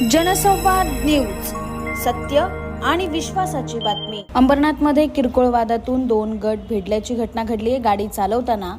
जनसंवाद न्यूज सत्य आणि विश्वासाची बातमी. अंबरनाथमध्ये किरकोळ वादातून दोन गट भिडल्याची घटना घडली गाडी चालवताना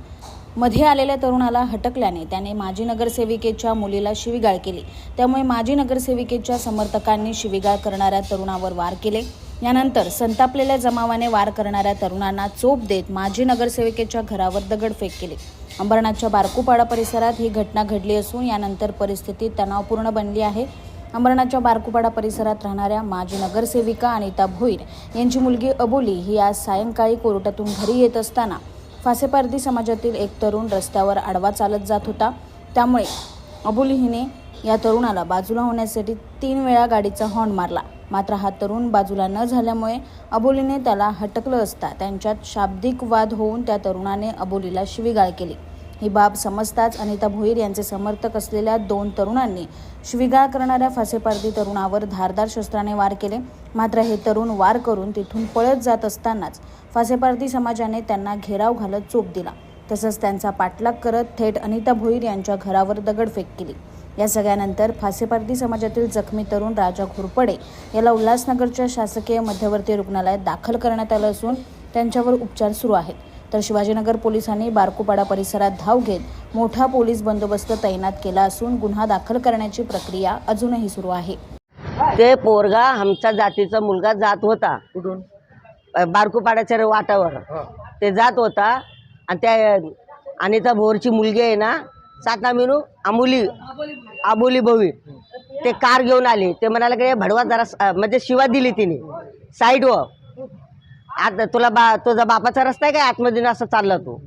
मध्ये आलेल्या तरुणाला हटकल्याने त्याने माजी नगरसेविकेच्या मुलीला शिवीगाळ केली. त्यामुळे माजी नगरसेविकेच्या समर्थकांनी शिवीगाळ करणाऱ्या तरुणावर वार केले. यानंतर संतापलेल्या जमावाने वार करणाऱ्या तरुणांना चोप देत माजी नगरसेविकेच्या घरावर दगडफेक केली. अंबरनाथच्या बारकूपाडा परिसरात ही घटना घडली असून यानंतर परिस्थिती तणावपूर्ण बनली आहे. अंबरनाथच्या बारकुपाडा परिसरात राहणाऱ्या माजी नगरसेविका अनिता भोईर यांची मुलगी अबोली ही आज सायंकाळी कोर्टातून घरी येत असताना फासेपारधी समाजातील एक तरुण रस्त्यावर आडवा चालत जात होता. त्यामुळे अबोली हिने या तरुणाला बाजूला होण्यासाठी तीन वेळा गाडीचा हॉर्न मारला. मात्र हा तरुण बाजूला न झाल्यामुळे अबोलीने त्याला हटकलं असता त्यांच्यात शाब्दिक वाद होऊन त्या तरुणाने अबोलीला शिवीगाळ केली. ही बाब समजताच अनिता भोईर यांचे समर्थक असलेल्या दोन तरुणांनी शिवीगाळ करणाऱ्या फासेपारधी तरुणावर धारदार शस्त्राने वार केले. मात्र हे तरुण वार करून तिथून पळत जात असतानाच फासेपारधी समाजाने त्यांना घेराव घालत चोप दिला. तसंच त्यांचा पाठलाग करत थेट अनिता भोईर यांच्या घरावर दगडफेक केली. या सगळ्यानंतर फासेपारधी समाजातील जखमी तरुण राजा घोरपडे याला उल्हासनगरच्या शासकीय मध्यवर्ती रुग्णालयात दाखल करण्यात आलं असून त्यांच्यावर उपचार सुरू आहेत. तर शिवाजीनगर पोलिसांनी बारकुपाडा परिसरात धाव घेत मोठा पोलीस बंदोबस्त तैनात केला असून गुन्हा दाखल करण्याची प्रक्रिया अजूनही सुरू आहे. ते पोरगा आमच्या जातीचा मुलगा जात होता. कुठून? बारकुपाड्याच्या वाटावर. ते जात होता आणि त्या अनिता भोरची मुलगी आहे ना साता मिनू आमुली आबोली भवी ते कार घेऊन आली. ते म्हणाले की भडवा जरा म्हणजे शिवा दिली तिने. साईडवर. आत तुला बा तुझा बापाचा रस्ता आहे काय आतमध्ये असं चालला तू?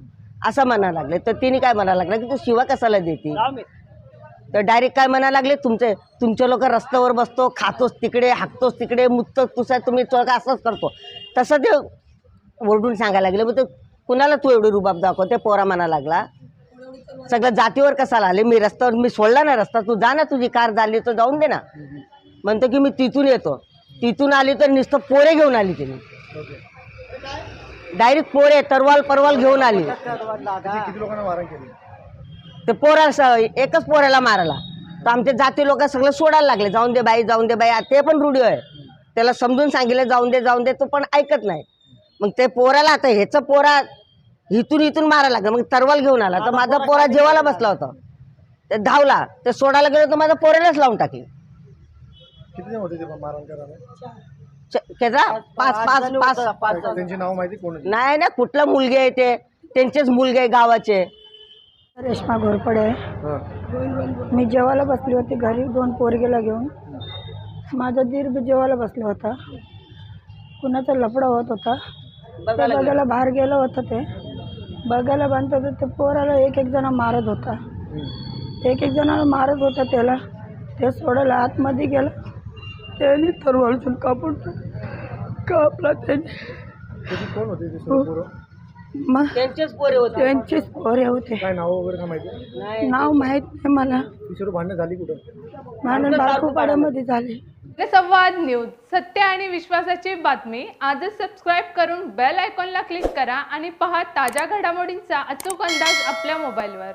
असं म्हणायला लागले. तर तिने काय म्हणायला लागलं? की तू शिवा कशाला देते? तर डायरेक्ट काय म्हणायला लागले? तुमचे तुमचे लोक रस्त्यावर बसतो खातोस तिकडे हाकतोस तिकडे मुततोस तुझा तुम्ही तो का असंच करतो. तसं ते ओरडून सांगायला लागले. मग ते कुणाला तू एवढी रुबाब दाखव ते पोरा म्हणा लागला. सगळं जातीवर कसाला आले? मी रस्त्यावर मी सोडला ना रस्ता. तू जा ना तुझी कार झाली तर जाऊन दे ना. म्हणतो की मी तिथून येतो. तिथून आली तर नुसतं पोरे घेऊन आली तिने. डायरेक्ट पोरे तरवाल परवाल घेऊन आली. किती किती लोकांना मारण केली? ते पोरा एकच पोऱ्याला मारायला तर आमचे जाती लोक सगळं सोडायला लागले. जाऊन दे बाई जाऊन दे बाई. आ, ते पण रूढी आहे. त्याला समजून सांगितलं जाऊन दे जाऊन दे. तो पण ऐकत नाही. मग ते पोराला आता ह्याचं पोरा इथून इथून मारायला लागलं. मग तरवाल घेऊन आला. तर माझा पोरा जेवायला बसला होता. ते धावला. ते सोडायला गेलं तर माझा पोऱ्यालाच लावून टाकली. किती जण होते ते मारण करायला? च- त्याचा पाच पाच पाच त्यांची नाव माहिती कोण नाही ना कुठला मुलगे आहे ते? त्यांचेच मुलगे आहे गावाचे. रेश्मा घोरपडे. मी जेवायला बसली होती घरी दोन पोरगेला घेऊन. माझा दीर बी जेवायला बसला होता. कुणाचा लफडा होत होता. ते बघायला बाहेर गेलं होतं ते. बघायला बांधत होतं ते पोराला एक एक जण मारत होता. एक एक जणाला मारत होता त्याला. ते सोडायला आतमध्ये गेलं. त्याने तरवाळून कापून कापला त्याने? त्याची कोण होते ते सर्व पोरं? मग त्यांचेच पोरे होते. त्यांचेच पोरे होते. काय नाव वगैरे काय माहिती? नाव माहीत नाही मला. ती सर्व भांडणं झाली कुठं? भांडण बारकोपाड्यामध्ये झाले. संवाद न्यूज सत्य आणि विश्वासाची बातमी आजच सबस्क्राईब करून बेल आयकॉनला क्लिक करा आणि पहा ताज्या घडामोडींचा अचूक अंदाज आपल्या मोबाईलवर